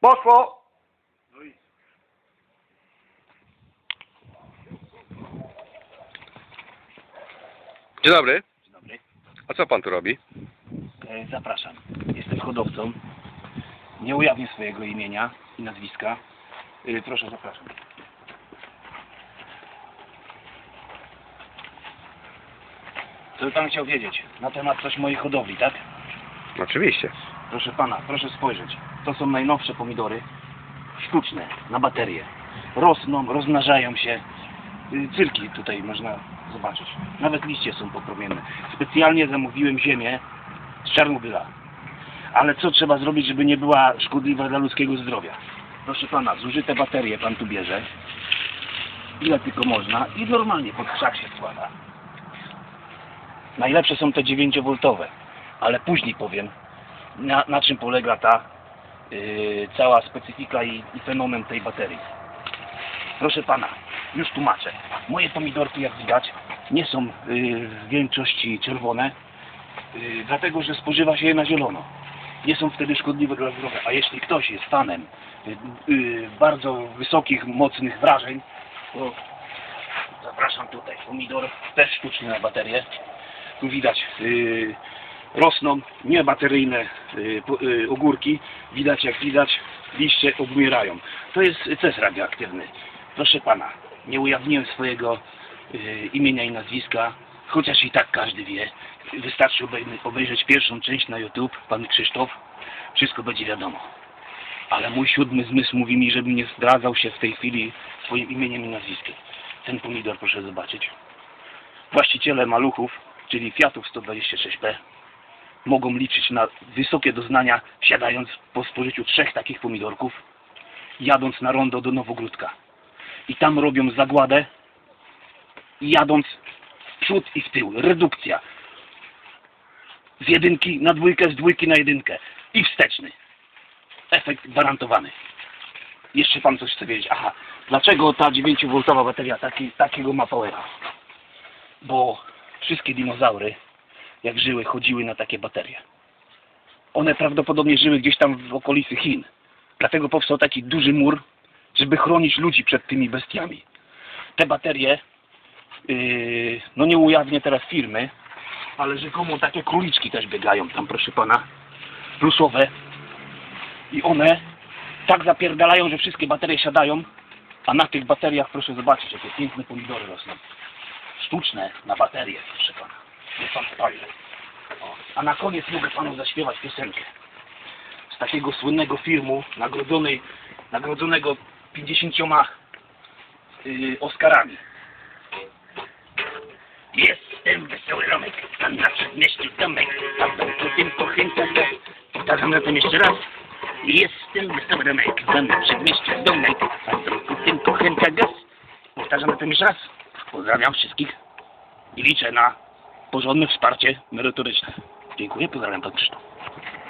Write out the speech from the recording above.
Poszło! Dzień dobry. Dzień dobry. A co pan tu robi? E, Zapraszam. Jestem hodowcą. Nie ujawnię swojego imienia i nazwiska. E, Proszę, zapraszam. Co by pan chciał wiedzieć na temat coś mojej hodowli, tak? Oczywiście. Proszę pana, proszę spojrzeć. To są najnowsze pomidory. Sztuczne, na baterie. Rosną, rozmnażają się. Y, Cyrki tutaj można zobaczyć. Nawet liście są popromienne. Specjalnie zamówiłem ziemię z Czarnobyla. Ale co trzeba zrobić, żeby nie była szkodliwa dla ludzkiego zdrowia? Proszę pana, zużyte baterie pan tu bierze. Ile tylko można i normalnie pod krzak się składa. Najlepsze są te 9V, ale później powiem, na, na czym polega ta yy, cała specyfika i, i fenomen tej baterii. Proszę pana, już tłumaczę. Moje pomidorki, jak widać, nie są yy, w większości czerwone, yy, dlatego że spożywa się je na zielono. Nie są wtedy szkodliwe dla zdrowia. A jeśli ktoś jest fanem yy, bardzo wysokich, mocnych wrażeń, to zapraszam tutaj. Pomidor też sztuczny na baterię. Tu widać yy, rosną niebateryjne y, y, ogórki. Widać jak widać, liście obmierają. To jest ces radioaktywny. Proszę pana, nie ujawniłem swojego y, imienia i nazwiska, chociaż i tak każdy wie. Wystarczy obejrzeć pierwszą część na YouTube, pan Krzysztof, wszystko będzie wiadomo. Ale mój siódmy zmysł mówi mi, żebym nie zdradzał się w tej chwili swoim imieniem i nazwiskiem. Ten pomidor proszę zobaczyć. Właściciele maluchów, czyli Fiatów 126P, mogą liczyć na wysokie doznania, siadając po spożyciu trzech takich pomidorków, jadąc na rondo do Nowogródka. I tam robią zagładę, jadąc w przód i w tył. Redukcja. Z jedynki na dwójkę, z dwójki na jedynkę. I wsteczny. Efekt gwarantowany. Jeszcze pan coś chce wiedzieć. Aha, dlaczego ta 9V bateria taki, takiego ma powera? Bo wszystkie dinozaury jak żyły, chodziły na takie baterie. One prawdopodobnie żyły gdzieś tam w okolicy Chin. Dlatego powstał taki duży mur, żeby chronić ludzi przed tymi bestiami. Te baterie, yy, no nie ujawnię teraz firmy, ale rzekomo takie króliczki też biegają tam, proszę pana, plusowe. I one tak zapierdalają, że wszystkie baterie siadają, a na tych bateriach, proszę zobaczyć, jakie piękne pomidory rosną. Sztuczne na baterie, proszę pana. Pan. A na koniec mogę panu zaśpiewać piosenkę. Z takiego słynnego filmu, nagrodzonej, nagrodzonego 50 yy, Oscarami. Jestem wesoły Romek, tam na przedmieściu domek, w domku tym pochęca gaz. Powtarzam na tym jeszcze raz. Jestem wesoły Romek, tam na przedmieściu domek, w domku tym pochęca gaz. Powtarzam na tym jeszcze raz. Pozdrawiam wszystkich i liczę na porządne wsparcie merytoryczne. Dziękuję, pozdrawiam Pan Krzysztof.